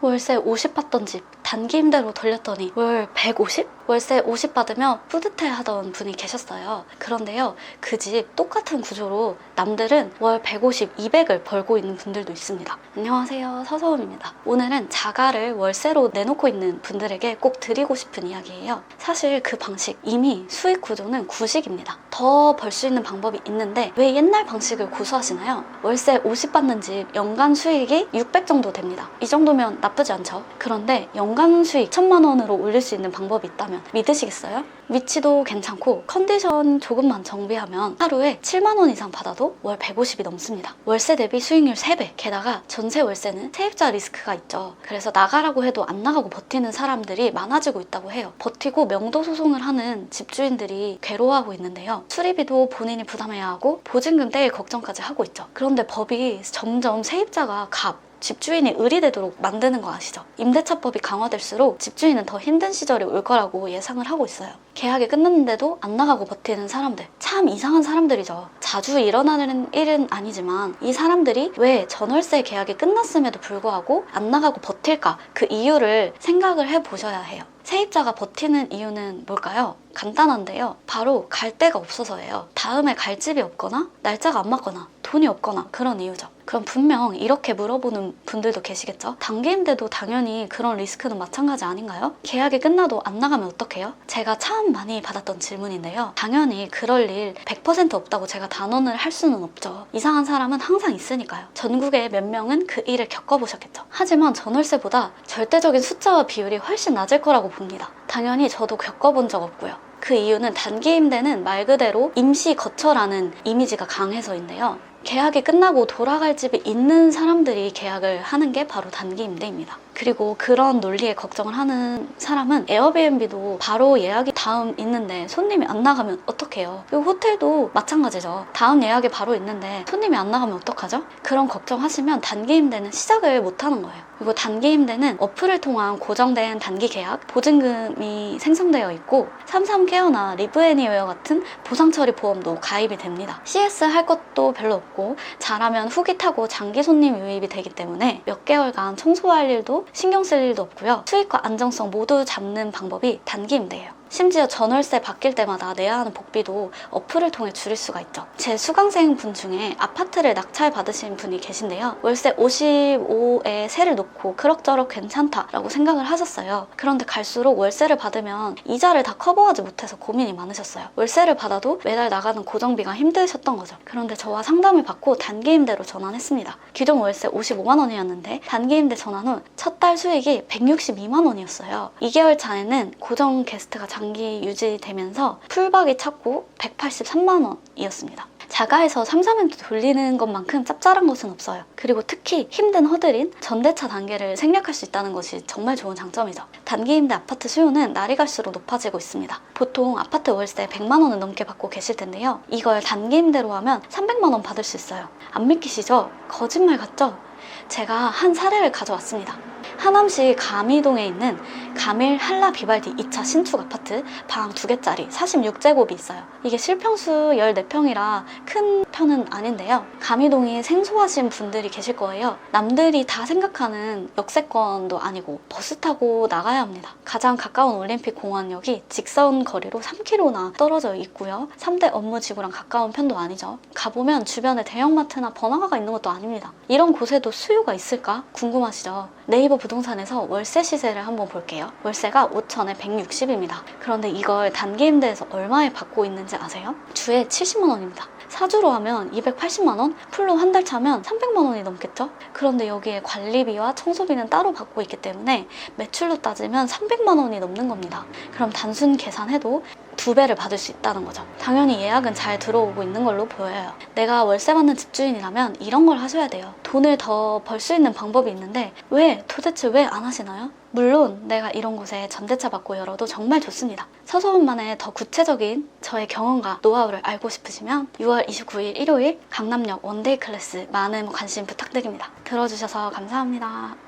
월세 50 받던 집 단기 임대로 돌렸더니 월 150? 월세 50 받으면 뿌듯해 하던 분이 계셨어요. 그런데요, 그 집 똑같은 구조로 남들은 월 150, 200을 벌고 있는 분들도 있습니다. 안녕하세요. 서서움입니다. 오늘은 자가를 월세로 내놓고 있는 분들에게 꼭 드리고 싶은 이야기예요. 사실 그 방식, 이미 수익 구조는 구식입니다. 더 벌 수 있는 방법이 있는데 왜 옛날 방식을 고수하시나요? 월세 50 받는 집 연간 수익이 600 정도 됩니다. 이 정도면 나쁘지 않죠. 그런데 연간 수익 1000만 원으로 올릴 수 있는 방법이 있다면 믿으시겠어요? 위치도 괜찮고 컨디션 조금만 정비하면 하루에 7만 원 이상 받아도 월 150이 넘습니다. 월세 대비 수익률 3배. 게다가 전세 월세는 세입자 리스크가 있죠. 그래서 나가라고 해도 안 나가고 버티는 사람들이 많아지고 있다고 해요. 버티고 명도 소송을 하는 집주인들이 괴로워하고 있는데요. 수리비도 본인이 부담해야 하고 보증금 떼일 걱정까지 하고 있죠. 그런데 법이 점점 세입자가 값 집주인이 의리되도록 만드는 거 아시죠? 임대차법이 강화될수록 집주인은 더 힘든 시절이 올 거라고 예상을 하고 있어요. 계약이 끝났는데도 안 나가고 버티는 사람들. 참 이상한 사람들이죠. 자주 일어나는 일은 아니지만 이 사람들이 왜 전월세 계약이 끝났음에도 불구하고 안 나가고 버틸까? 그 이유를 생각을 해 보셔야 해요. 세입자가 버티는 이유는 뭘까요? 간단한데요. 바로 갈 데가 없어서예요. 다음에 갈 집이 없거나 날짜가 안 맞거나 돈이 없거나 그런 이유죠. 그럼 분명 이렇게 물어보는 분들도 계시겠죠? 단기임대도 당연히 그런 리스크는 마찬가지 아닌가요? 계약이 끝나도 안 나가면 어떡해요? 제가 참 많이 받았던 질문인데요. 당연히 그럴 일 100% 없다고 제가 단언을 할 수는 없죠. 이상한 사람은 항상 있으니까요. 전국에 몇 명은 그 일을 겪어보셨겠죠. 하지만 전월세보다 절대적인 숫자와 비율이 훨씬 낮을 거라고 봅니다. 당연히 저도 겪어본 적 없고요. 그 이유는 단기 임대는 말 그대로 임시 거처라는 이미지가 강해서인데요. 계약이 끝나고 돌아갈 집이 있는 사람들이 계약을 하는 게 바로 단기 임대입니다. 그리고 그런 논리에 걱정을 하는 사람은 에어비앤비도 바로 예약이 다음 있는데 손님이 안 나가면 어떡해요? 그리고 호텔도 마찬가지죠. 다음 예약이 바로 있는데 손님이 안 나가면 어떡하죠? 그런 걱정하시면 단기 임대는 시작을 못 하는 거예요. 그리고 단기 임대는 어플을 통한 고정된 단기 계약, 보증금이 생성되어 있고 삼삼케어나 리브애니웨어 같은 보상 처리 보험도 가입이 됩니다. CS 할 것도 별로 없고 잘하면 후기 타고 장기 손님 유입이 되기 때문에 몇 개월간 청소할 일도 신경 쓸 일도 없고요. 수익과 안정성 모두 잡는 방법이 단기 임대예요. 심지어 전월세 바뀔 때마다 내야 하는 복비도 어플을 통해 줄일 수가 있죠. 제 수강생 분 중에 아파트를 낙찰 받으신 분이 계신데요. 월세 55에 세를 놓고 그럭저럭 괜찮다라고 생각을 하셨어요. 그런데 갈수록 월세를 받으면 이자를 다 커버하지 못해서 고민이 많으셨어요. 월세를 받아도 매달 나가는 고정비가 힘드셨던 거죠. 그런데 저와 상담을 받고 단기 임대로 전환했습니다. 기존 월세 55만 원이었는데 단기 임대 전환 후 첫 달 수익이 162만 원이었어요. 2개월 차에는 고정 게스트가 장기 유지되면서 풀박이 찾고 183만 원이었습니다. 자가에서 3, 4면 돌리는 것만큼 짭짤한 것은 없어요. 그리고 특히 힘든 허들인 전대차 단계를 생략할 수 있다는 것이 정말 좋은 장점이죠. 단기 임대 아파트 수요는 날이 갈수록 높아지고 있습니다. 보통 아파트 월세 100만 원을 넘게 받고 계실 텐데요. 이걸 단기 임대로 하면 300만 원 받을 수 있어요. 안 믿기시죠? 거짓말 같죠? 제가 한 사례를 가져왔습니다. 하남시 가미동에 있는 가밀 한라 비발디 2차 신축 아파트 방 2개짜리 46제곱이 있어요. 이게 실평수 14평이라 큰 편은 아닌데요. 가미동이 생소하신 분들이 계실 거예요. 남들이 다 생각하는 역세권도 아니고 버스 타고 나가야 합니다. 가장 가까운 올림픽 공원역이 직선 거리로 3km나 떨어져 있고요. 3대 업무 지구랑 가까운 편도 아니죠. 가보면 주변에 대형마트나 번화가가 있는 것도 아닙니다. 이런 곳에도 수요가 있을까 궁금하시죠? 네이버 부동산에서 월세 시세를 한번 볼게요. 월세가 5천에 160입니다. 그런데 이걸 단기 임대에서 얼마에 받고 있는지 아세요? 주에 70만 원입니다. 사주로 하면 280만 원, 풀로 한 달 차면 300만 원이 넘겠죠? 그런데 여기에 관리비와 청소비는 따로 받고 있기 때문에 매출로 따지면 300만 원이 넘는 겁니다. 그럼 단순 계산해도 두 배를 받을 수 있다는 거죠. 당연히 예약은 잘 들어오고 있는 걸로 보여요. 내가 월세 받는 집주인이라면 이런 걸 하셔야 돼요. 돈을 더 벌 수 있는 방법이 있는데 왜 도대체 왜 안 하시나요? 물론 내가 이런 곳에 전대차 받고 열어도 정말 좋습니다. 서서운만의 더 구체적인 저의 경험과 노하우를 알고 싶으시면 6월 29일 일요일 강남역 원데이 클래스 많은 관심 부탁드립니다. 들어주셔서 감사합니다.